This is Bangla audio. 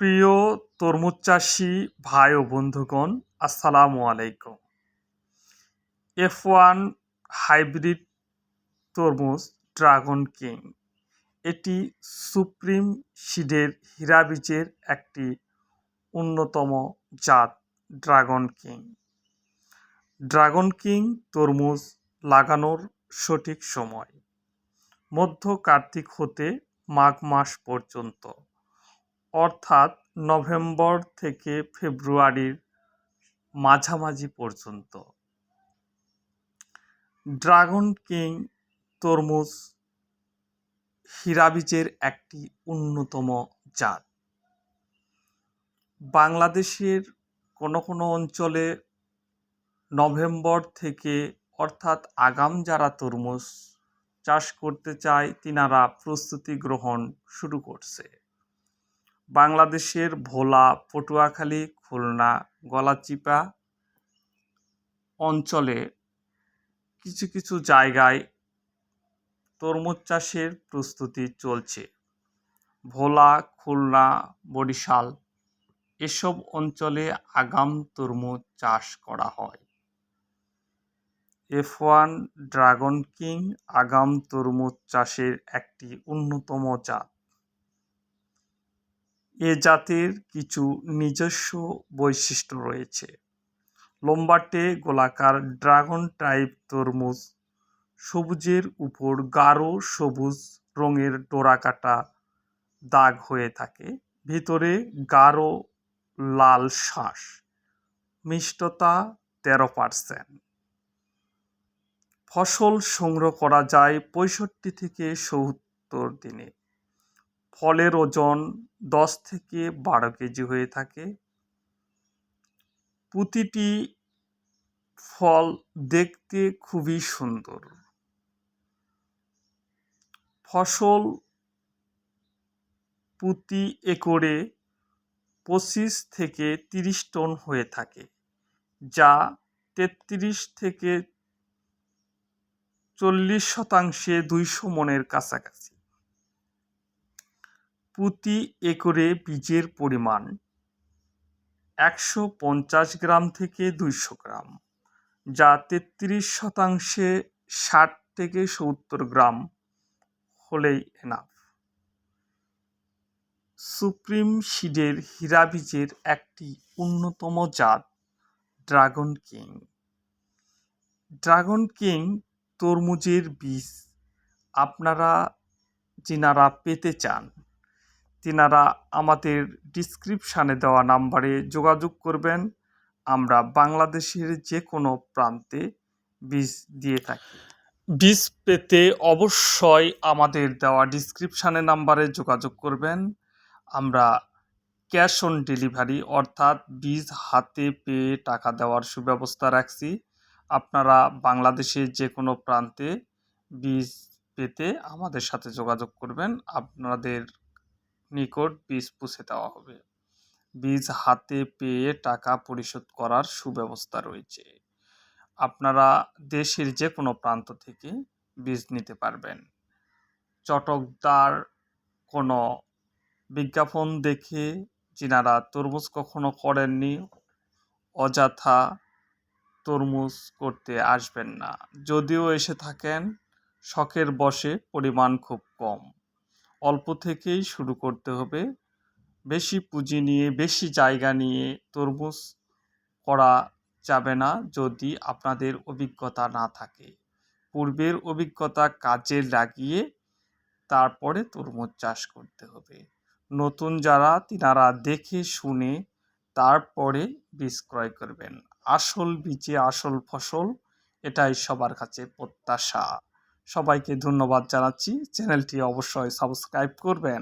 প্রিয় তরমুজ চাষি ভাই ও বন্ধুগণ, আসসালামু আলাইকুম। এফ ওয়ান হাইব্রিড তরমুজ ড্রাগন কিং, এটি সুপ্রিম সিডের হীরা বীজের একটি অন্যতম জাত ড্রাগন কিং। ড্রাগন কিং তরমুজ লাগানোর সঠিক সময়, মধ্য কার্তিক হতে মাঘ মাস পর্যন্ত। অর্থাৎ নভেম্বর থেকে ফেব্রুয়ারির মাঝামাঝি পর্যন্ত। ড্রাগন কিং তরমুজ হীরাবীজের একটি অন্যতম জাত। বাংলাদেশের কোনো কোনো অঞ্চলে নভেম্বর থেকে অর্থাৎ আগাম যারা তরমুজ চাষ করতে চায়, তিনারা প্রস্তুতি গ্রহণ শুরু করছে। বাংলাদেশের ভোলা, পটুয়াখালী, খুলনা, গলাচিপা অঞ্চলে কিছু কিছু জায়গায় তরমুজ চাষের প্রস্তুতি চলছে। ভোলা, খুলনা, বরিশাল এসব অঞ্চলে আগাম তরমুজ চাষ করা হয়। এফ ওয়ান ড্রাগন কিং আগাম তরমুজ চাষের একটি অন্যতম জাত। এ জাতের কিছু নিজস্ব বৈশিষ্ট্য রয়েছে। লম্বাটে গোলাকার ড্রাগন টাইপ তরমুজ, সবুজের উপর গাঢ় সবুজ রঙের ডোরাকাটা দাগ হয়ে থাকে, ভিতরে গাঢ় লাল শ্বাস মিষ্টতা তেরো পার্সেন্ট। ফসল সংগ্রহ করা যায় পঁয়ষট্টি থেকে সত্তর দিনে। ফলের ওজন দশ থেকে বারো কেজি হয়ে থাকে। প্রতিটি ফল দেখতে খুবই সুন্দর। ফসল প্রতি একরে পঁচিশ থেকে তিরিশ টন হয়ে থাকে, যা তেত্রিশ থেকে চল্লিশ শতাংশে দুইশো মনের কাছাকাছি। প্রতি একরে বীজের পরিমাণ একশো পঞ্চাশ গ্রাম থেকে দুইশো গ্রাম, যা তেত্রিশ শতাংশে ষাট থেকে সত্তর গ্রাম হলেই এনাফ সুপ্রিম সিডের হীরা বীজের একটি অন্যতম জাত ড্রাগন কিং। ড্রাগন কিং তরমুজের বীজ আপনারা, যিনারা পেতে চান তিনারা আমাদের ডিসক্রিপশানে দেওয়া নাম্বারে যোগাযোগ করবেন। আমরা বাংলাদেশের যে কোনো প্রান্তে বীজ দিয়ে থাকি। বীজ পেতে অবশ্যই আমাদের দেওয়া ডিসক্রিপশানে নাম্বারে যোগাযোগ করবেন। আমরা ক্যাশ অন ডেলিভারি অর্থাৎ বীজ হাতে পেয়ে টাকা দেওয়ার সুব্যবস্থা রাখছি। আপনারা বাংলাদেশের যে কোনো প্রান্তে বীজ পেতে আমাদের সাথে যোগাযোগ করবেন। আপনাদের নিকট বীজ পৌঁছে দেওয়া হবে। বীজ হাতে পেয়ে টাকা পরিশোধ করার সুব্যবস্থা রয়েছে। আপনারা দেশের যে কোনো প্রান্ত থেকে বীজ নিতে পারবেন। চটকদার কোনো বিজ্ঞাপন দেখে যিনারা তরমুজ কখনো করেননি, অযথা তরমুজ করতে আসবেন না। যদিও এসে থাকেন, শখের বসে পরিমাণ খুব কম। অল্প থেকেই শুরু করতে হবে। বেশি পুঁজি নিয়ে, বেশি জায়গা নিয়ে তরমুজ করা যাবে না যদি আপনাদের অভিজ্ঞতা না থাকে। পূর্বের অভিজ্ঞতা কাজে লাগিয়ে তারপরে তরমুজ চাষ করতে হবে। নতুন যারা তিনারা দেখে শুনে তারপরে বীজ ক্রয় করবেন। আসল বীজে আসল ফসল, এটাই সবার কাছে প্রত্যাশা। সবাইকে ধন্যবাদ জানাচ্ছি। চ্যানেলটি অবশ্যই সাবস্ক্রাইব করবেন।